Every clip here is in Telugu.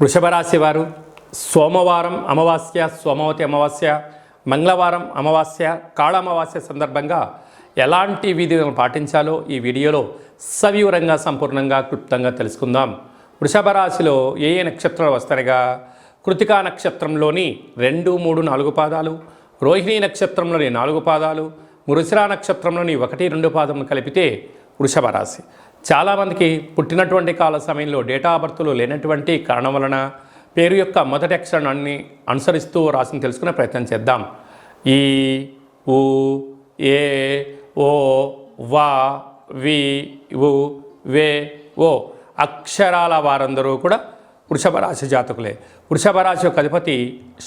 వృషభరాశి వారు సోమవారం అమావాస్య సోమవతి అమావాస్య మంగళవారం అమావాస్య కాళ అమావాస్య సందర్భంగా ఎలాంటి విధులను పాటించాలో ఈ వీడియోలో సవివరంగా సంపూర్ణంగా క్లుప్తంగా తెలుసుకుందాం. వృషభ రాశిలో ఏ ఏ నక్షత్రాలు వస్తాయిగా? కృతికా నక్షత్రంలోని రెండు మూడు నాలుగు పాదాలు రోహిణి నక్షత్రంలోని నాలుగు పాదాలు మృసిరా నక్షత్రంలోని ఒకటి రెండు పాదములు కలిపితే వృషభ రాశి. చాలామందికి పుట్టినటువంటి కాల సమయంలో డేటా ఆఫ్ లేనటువంటి కారణం వలన పేరు యొక్క మొదటి అక్షరాన్ని అనుసరిస్తూ రాసిన తెలుసుకునే ప్రయత్నం చేద్దాం. ఈ ఊ ఏ ఓ వా వి ఉ వే ఓ అక్షరాల వారందరూ కూడా వృషభ రాశి జాతకులే. వృషభ రాశి యొక్క అధిపతి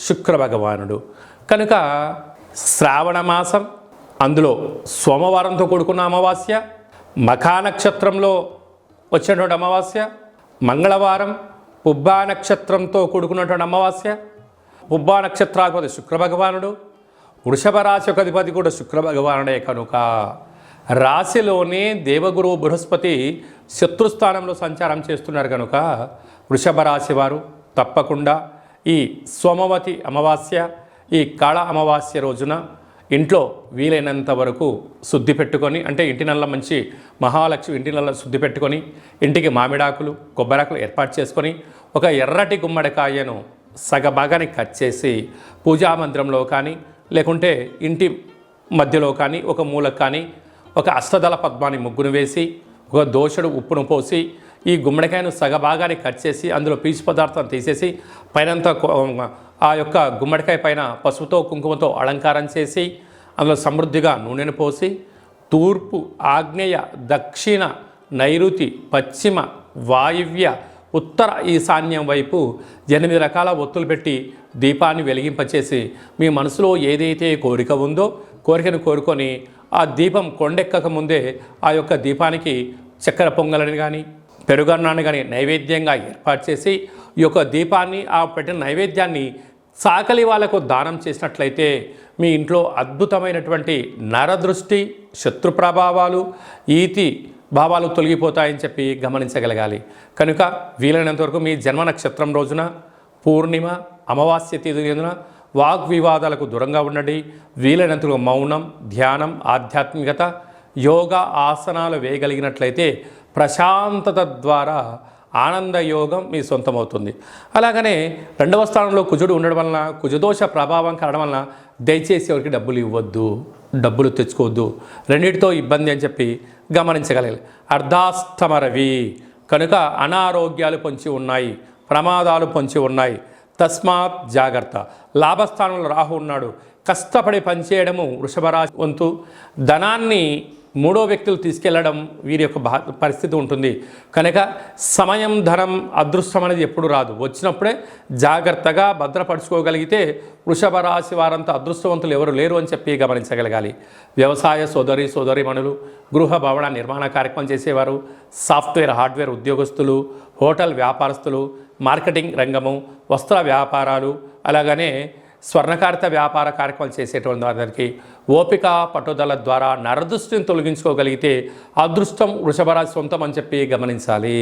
శుక్ర భగవానుడు. కనుక శ్రావణ మాసం అందులో సోమవారంతో కూడుకున్న అమావాస్య మఖా నక్షత్రంలో వచ్చినటువంటి అమావాస్య మంగళవారం పుబ్బా నక్షత్రంతో కూడుకున్నటువంటి అమావాస్య పుబ్బా నక్షత్రాధిపతి శుక్ర భగవానుడు వృషభ రాశి యొక్క అధిపతి కూడా శుక్ర భగవానుడే కనుక. రాశిలోనే దేవగురువు బృహస్పతి శత్రుస్థానంలో సంచారం చేస్తున్నారు కనుక వృషభ రాశి వారు తప్పకుండా ఈ సోమవతి అమావాస్య ఈ కాళ అమావాస్య రోజున ఇంట్లో వీలైనంత వరకు శుద్ధి పెట్టుకొని అంటే ఇంటి నల్ల మంచి మహాలక్ష్మి ఇంటి నల్ల శుద్ధి పెట్టుకొని ఇంటికి మామిడాకులు కొబ్బరాకులు ఏర్పాటు చేసుకొని ఒక ఎర్రటి గుమ్మడికాయను సగభాగానికి కట్ చేసి పూజా మందిరంలో కానీ లేకుంటే ఇంటి మధ్యలో కానీ ఒక మూలకు కానీ ఒక అష్టదళ పద్మాన్ని ముగ్గును వేసి ఒక దోషుడు ఉప్పును పోసి ఈ గుమ్మడికాయను సగభాగాన్ని కట్ చేసి అందులో పీచు పదార్థం తీసేసి పైనంతా ఆ యొక్క గుమ్మడికాయ పైన పసుపుతో కుంకుమతో అలంకారం చేసి అందులో సమృద్ధిగా నూనెను పోసి తూర్పు ఆగ్నేయ దక్షిణ నైరుతి పశ్చిమ వాయువ్య ఉత్తర ఈశాన్యం వైపు ఎనిమిది రకాల ఒత్తులు పెట్టి దీపాన్ని వెలిగింపచేసి మీ మనసులో ఏదైతే కోరిక ఉందో కోరికను కోరుకొని ఆ దీపం కొండెక్కక ముందే ఆ యొక్క దీపానికి చక్కెర పొంగలని కానీ పెరుగన్నాన్ని కానీ నైవేద్యంగా ఏర్పాటు చేసి ఈ యొక్క దీపాన్ని ఆ పెట్టిన నైవేద్యాన్ని సాకలి వాళ్ళకు దానం చేసినట్లయితే మీ ఇంట్లో అద్భుతమైనటువంటి నరదృష్టి శత్రు ప్రభావాలు ఈతి భావాలు తొలగిపోతాయని చెప్పి గమనించగలగాలి. కనుక వీలైనంత వరకు మీ జన్మ నక్షత్రం రోజున పూర్ణిమ అమావాస్య తిథిన వాగ్వివాదాలకు దూరంగా ఉండండి. వీలైనంత మౌనం ధ్యానం ఆధ్యాత్మికత యోగా ఆసనాలు వేయగలిగినట్లయితే ప్రశాంతత ద్వారా ఆనంద యోగం మీ సొంతమవుతుంది. అలాగనే రెండవ స్థానంలో కుజుడు ఉండడం వలన కుజదోష ప్రభావం కావడం వలన దయచేసి ఎవరికి డబ్బులు ఇవ్వద్దు డబ్బులు తెచ్చుకోవద్దు. రెండింటితో ఇబ్బంది అని చెప్పి గమనించగలగాలి. అర్ధాస్తమరవి. కనుక అనారోగ్యాలు పొంచి ఉన్నాయి ప్రమాదాలు పొంచి ఉన్నాయి. తస్మాత్ జాగ్రత్త. లాభస్థానంలో రాహు ఉన్నాడు. కష్టపడి పనిచేయడము వృషభరాశి వంతు. ధనాన్ని మూడో వ్యక్తులు తీసుకెళ్ళడం వీరి యొక్క బా పరిస్థితి ఉంటుంది. కనుక సమయం ధనం అదృష్టం అనేది ఎప్పుడు రాదు. వచ్చినప్పుడే జాగ్రత్తగా భద్రపరుచుకోగలిగితే వృషభ రాశి వారంతా అదృష్టవంతులు ఎవరు లేరు అని చెప్పి గమనించగలగాలి. వ్యవసాయ సోదరి సోదరిమణులు గృహ భవన నిర్మాణ కార్యక్రమం చేసేవారు సాఫ్ట్వేర్ హార్డ్వేర్ ఉద్యోగస్తులు హోటల్ వ్యాపారస్తులు మార్కెటింగ్ రంగము వస్త్ర వ్యాపారాలు అలాగనే స్వర్ణకారిత వ్యాపార కార్యక్రమాలు చేసేటువంటి వారికి ఓపిక పట్టుదల ద్వారా నరదృష్టిని తొలగించుకోగలిగితే అదృష్టం వృషభరాశి సొంతం అని చెప్పి గమనించాలి.